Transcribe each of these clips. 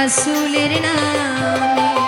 রাসুলের নামে।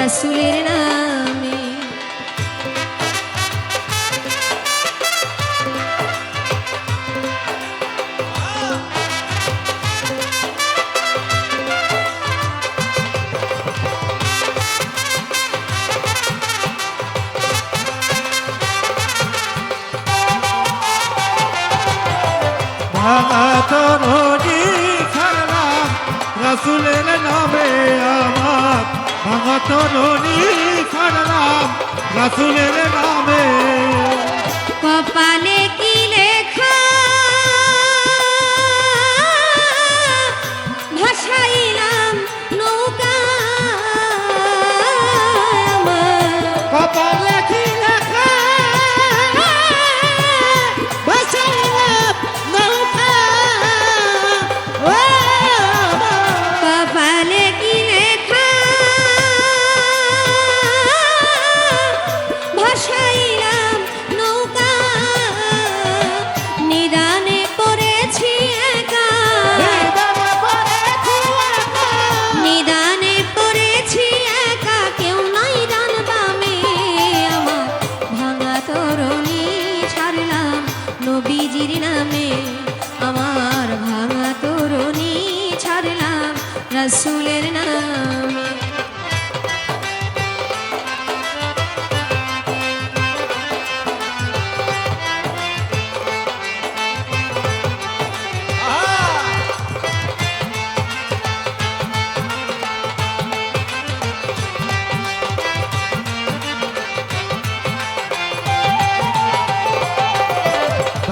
রাসুলের নামে। রসুলের নামে আমার ভগত রনি করলাম রাসুলের নামে। কপালে দিলামে আমার ভাঙা তরুণী ছাড়লাম রসুলের নাম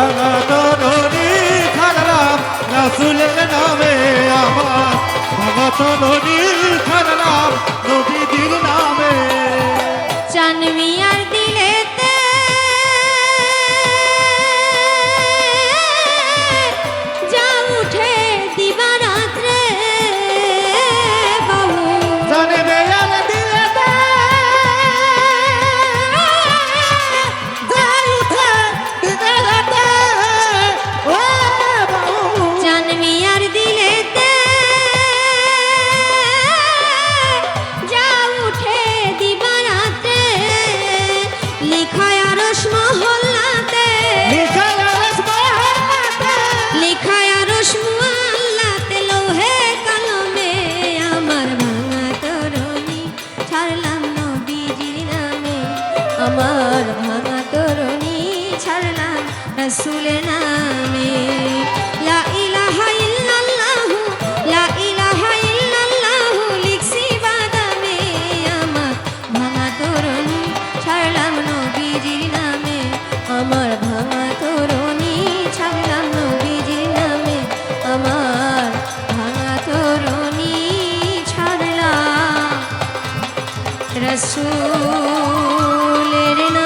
ভগতরি খারাপ রাসুলের নামে আমার ভগতরি খারাপ আমার ভাঙা তরুণী ছাড়লাম রসুলের নামে। লা ইলাহা ইল্লাল্লাহু ছাড়লাম নামে। তরণী ছাড়লাম নামে। আমার ছাড়লাম রসুলের নামে